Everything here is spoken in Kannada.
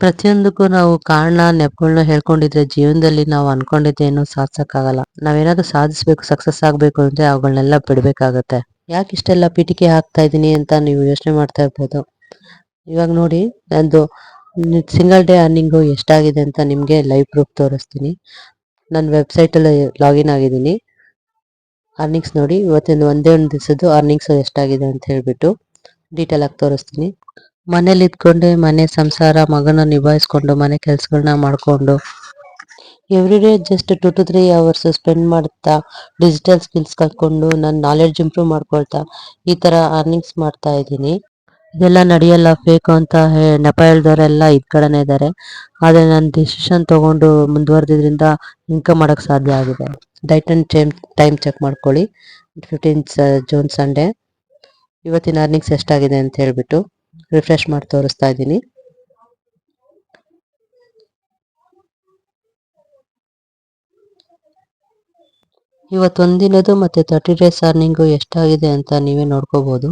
ಪ್ರತಿಯೊಂದಕ್ಕೂ ನಾವು ಕಾರಣ ನೆಪಗಳನ್ನ ಹೇಳ್ಕೊಂಡಿದ್ರೆ ಜೀವನದಲ್ಲಿ ನಾವು ಅನ್ಕೊಂಡಿದ್ದೇನು ಸಾಧಿಸಕ್ಕಾಗಲ್ಲ. ನಾವೇನಾದ್ರೂ ಸಾಧಿಸ್ಬೇಕು ಸಕ್ಸಸ್ ಆಗ್ಬೇಕು ಅಂದ್ರೆ ಅವುಗಳನ್ನೆಲ್ಲ ಬಿಡ್ಬೇಕಾಗತ್ತೆ. ಯಾಕೆ ಇಷ್ಟೆಲ್ಲ ಪೀಟಿಕೆ ಹಾಕ್ತಾ ಇದೀನಿ ಅಂತ ನೀವು ಯೋಚನೆ ಮಾಡ್ತಾ ಇರ್ಬೋದು. ಇವಾಗ ನೋಡಿ, ನಂದು ಸಿಂಗಲ್ ಡೇ ಅರ್ನಿಂಗು ಎಷ್ಟಾಗಿದೆ ಅಂತ ನಿಮಗೆ ಲೈವ್ ಪ್ರೂಫ್ ತೋರಿಸ್ತೀನಿ. ನನ್ನ ವೆಬ್ಸೈಟಲ್ಲಿ ಲಾಗಿನ್ ಆಗಿದ್ದೀನಿ. ಅರ್ನಿಂಗ್ಸ್ ನೋಡಿ ಇವತ್ತಿನ ಒಂದೇ ಒಂದು ದಿವಸದ್ದು ಅರ್ನಿಂಗ್ಸ್ ಎಷ್ಟಾಗಿದೆ ಅಂತ ಹೇಳ್ಬಿಟ್ಟು ಡೀಟೇಲ್ ಆಗಿ ತೋರಿಸ್ತೀನಿ. ಮನೇಲಿ ಇದ್ಕೊಂಡೆ ಮನೆ ಸಂಸಾರ, ಮಗನ ನಿಭಾಯಿಸ್ಕೊಂಡು, ಮನೆ ಕೆಲಸಗಳನ್ನ ಮಾಡಿಕೊಂಡು. Every day just two two three hours spend ಮಾಡ್ತಾ ಡಿಜಿಟಲ್ ಸ್ಕಿಲ್ಸ್ ಕಲ್ತ್ಕೊಂಡು ನನ್ನ ನಾಲೆಡ್ಜ್ ಇಂಪ್ರೂವ್ ಮಾಡ್ಕೊಳ್ತಾ, ಈ ತರ ಅರ್ನಿಂಗ್ಸ್ ಮಾಡ್ತಾ ಇದ್ದೀನಿ. ಇದೆಲ್ಲ ನಡೆಯಲ್ಲ ಫೇಕ್ ಅಂತ ನೆಪ ಹೇಳ್ದವರೆಲ್ಲ ಇದ್ ಕಡೆನೇ ಇದ್ದಾರೆ ಆದ್ರೆ ನಾನು ಡಿಸಿಷನ್ ತಗೊಂಡು ಮುಂದುವರೆದಿದ್ರಿಂದ ಇನ್ಕಮ್ ಮಾಡಕ್ ಸಾಧ್ಯ ಆಗಿದೆ. Diet and time time check ಮಾಡ್ಕೊಳ್ಳಿ. ಫಿಫ್ಟೀನ್ ಜೂನ್ ಸಂಡೇ ಇವತ್ತಿನ ಅರ್ನಿಂಗ್ಸ್ ಎಷ್ಟಾಗಿದೆ ಅಂತ ಹೇಳ್ಬಿಟ್ಟು. ರಿಫ್ರೆಶ್ ಮಾಡಿ ತೋರಿಸ್ತಾ ಇದ್ದೀನಿ. ಇವತ್ತು ಒಂದಿನದು ಮತ್ತೆ ತರ್ಟಿ ಡೇಸ್ ಅರ್ನಿಂಗು ಎಷ್ಟಾಗಿದೆ ಅಂತ ನೀವೇ ನೋಡ್ಕೋಬಹುದು